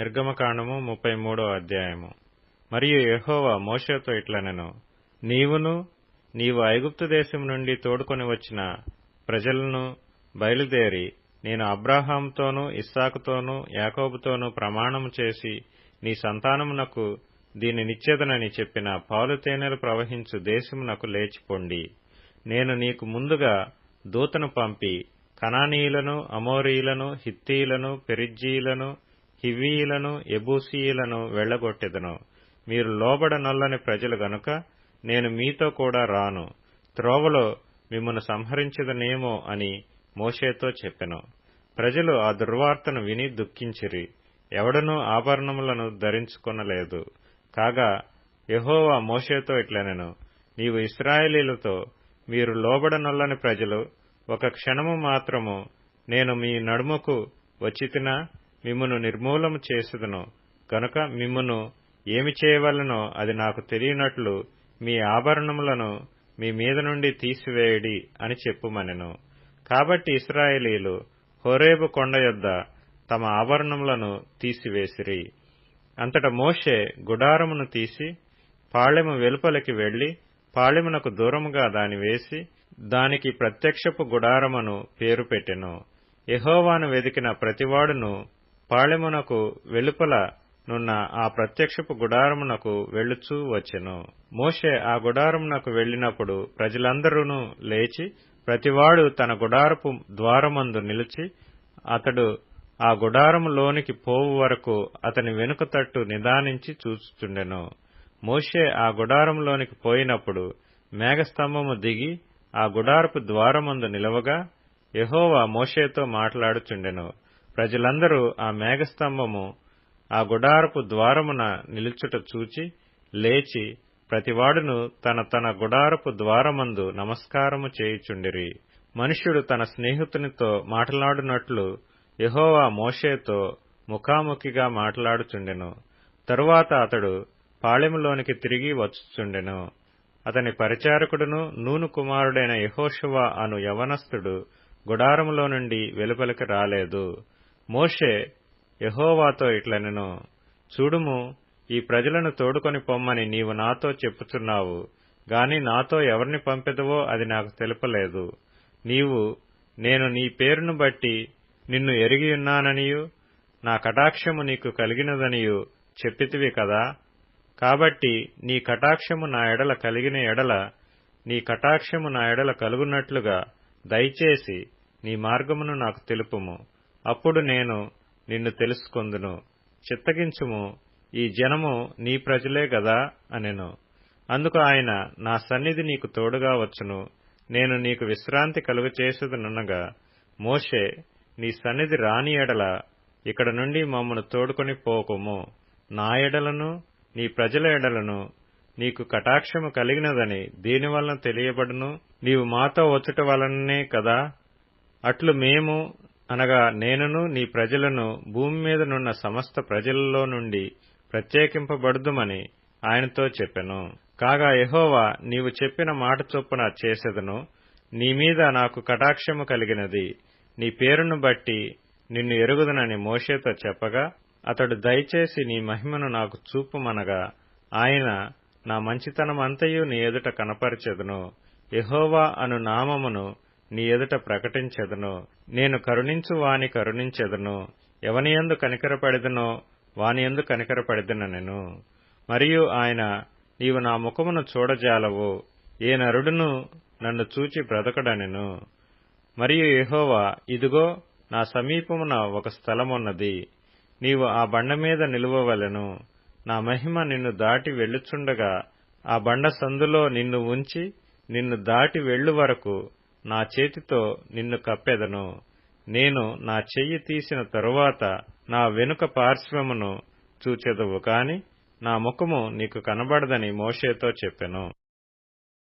నిర్గమకాండము ముప్పై మూడో అధ్యాయము. మరియు యహోవా మోషేతో ఇట్లనెను నీవును నీవు ఐగుప్తు దేశం నుండి తోడుకొని వచ్చిన ప్రజలను బయలుదేరి నేను అబ్రాహాంతోనూ ఇస్సాకుతోనూ యాకోబుతోనూ ప్రమాణము చేసి నీ సంతానమునకు దీనినిచ్చేదనని చెప్పిన పాలు తేనెలు ప్రవహించు దేశమునకు లేచిపోండి నేను నీకు ముందుగా దూతను పంపి కనానీయులను అమోరీయులను హిత్తీయులను పెరిజ్జీయులను హివ్వీయులను ఎబూసీయులను వెళ్ళగొట్టెదను మీరు లోబడ నల్లని ప్రజలు గనుక నేను మీతో కూడా రాను. త్రోవలో మిమ్మను సంహరించదనేమో అని మోషేతో చెప్పెను. ప్రజలు ఆ దుర్వార్తను విని దుఃఖించిరి. ఎవడనూ ఆభరణములను ధరించుకొనలేదు. కాగా యహోవా మోషేతో ఇట్లనెను. నీవు ఇస్రాయేలీలతో మీరు లోబడనొల్లని ప్రజలు ఒక క్షణము మాత్రము నేను మీ నడుముకు వచ్చితినా? మిమ్మును నిర్మూలము చేసేదను. కనుక మిమ్మును ఏమి చేయవలనో అది నాకు తెలియనట్లు మీ ఆభరణములను మీ మీద నుండి తీసివేయడి అని చెప్పుమనెను. కాబట్టి ఇస్రాయేలీలు హోరేబు కొండ యొద్ద తమ ఆభరణములను తీసివేసిరి. అంతట మోషే గుడారమును తీసి పాళెము వెలుపలికి వెళ్ళి పాళెమునకు దూరముగా దాని వేసి దానికి ప్రత్యక్షపు గుడారమును పేరు పెట్టెను. ఎహోవాను వెదికిన ప్రతివాడును పాళెమునకు వెలుపల నున్న ఆ ప్రత్యక్షపు గుడారమునకు వెళ్ళుచూ వచ్చెను. మోషే ఆ గుడారమునకు వెళ్ళినప్పుడు ప్రజలందరూ లేచి ప్రతివాడు తన గుడారపు ద్వారమందు నిలిచి అతడు ఆ గుడారములోనికి పోవు వరకు అతని వెనుక తట్టు నిదానించి చూచుచుండెను. మోషే ఆ గుడారంలోనికి పోయినప్పుడు మేఘస్తంభము దిగి ఆ గుడారపు ద్వారమందు నిలవగా యహోవా మోషేతో మాట్లాడుచుండెను. ప్రజలందరూ ఆ మేఘస్తంభము ఆ గుడారపు ద్వారమున నిలుచుట చూచి లేచి ప్రతివాడును తన తన గుడారపు ద్వారమందు నమస్కారము చేయుచుండిరి. మనుష్యుడు తన స్నేహితునితో మాట్లాడునట్లు యహోవా మోషేతో ముఖాముఖిగా మాట్లాడుచుండెను. తరువాత అతడు పాళెములోనికి తిరిగి వచ్చుచుండెను. అతని పరిచారకుడును నూను కుమారుడైన యహోషువ అను యవనస్తుడు గుడారములో నుండి వెలుపలికి రాలేదు. మోషే యహోవాతో ఇట్లనెను చూడుము ఈ ప్రజలను తోడుకొని పొమ్మని నీవు నాతో చెప్పుచున్నావు గాని నాతో ఎవరిని పంపెదవో అది నాకు తెలుపలేదు. నీవు నేను నీ పేరును బట్టి నిన్ను ఎరిగియున్నాననియు నా కటాక్షము నీకు కలిగినదనియు చెప్పితివి కదా? కాబట్టి నీ కటాక్షము నా ఎడల కలిగిన ఎడల నీ కటాక్షము నా ఎడల కలుగునట్లుగా దయచేసి నీ మార్గమును నాకు తెలుపుము. అప్పుడు నేను నిన్ను తెలుసుకొందును. చిత్తగించుము ఈ జనము నీ ప్రజలే గదా అనెను. అందుకు ఆయన నా సన్నిధి నీకు తోడుగా వచ్చును. నేను నీకు విశ్రాంతి కలుగచేసేదనగా మోషే నీ సన్నిధి రాని ఎడల ఇక్కడ నుండి మమ్మను తోడుకొని పోకుము. నా ఎడలను నీ ప్రజల ఎడలను నీకు కటాక్షము కలిగినదని దీనివలన తెలియబడును. నీవు మాతో వచ్చుట వలననే కదా? అట్లు మేము అనగా నేనును నీ ప్రజలను భూమి మీద నున్న సమస్త ప్రజలలో నుండి ప్రత్యేకింపబడుదుమని ఆయనతో చెప్పెను. కాగా యహోవా నీవు చెప్పిన మాట చొప్పున చేసెదను నీ మీద నాకు కటాక్షము కలిగినది. నీ పేరును బట్టి నిన్ను ఎరుగుదనని మోషేతో చెప్పగా అతడు దయచేసి నీ మహిమను నాకు చూపుమనగా ఆయన నా మంచితనమంతయు నీ ఎదుట కనపరిచెదను. యహోవా అను నామమును నీ ఎదుట ప్రకటించెదను. నేను కరుణించు వాని కరుణించెదను. ఎవనియందు కనికరపడిదనో వానియందు కనికరపడిదనెను మరియు ఆయన నీవు నా ముఖమును చూడజాలవు. ఏ నరుడును నన్ను చూచి బ్రతకడనెను. మరియు ఎహోవా ఇదిగో నా సమీపమున ఒక స్థలమున్నది. నీవు ఆ బండ మీద నిలువవలెను. నా మహిమ నిన్ను దాటి వెళ్ళుచుండగా ఆ బండ సందులో నిన్ను ఉంచి నిన్ను దాటి వెళ్ళు వరకు నా చేతితో నిన్ను కప్పెదను. నేను నా చెయ్యి తీసిన తరువాత నా వెనుక పార్శ్వమును చూచెదవు కాని నా ముఖము నీకు కనబడదని మోషేతో చెప్పెను.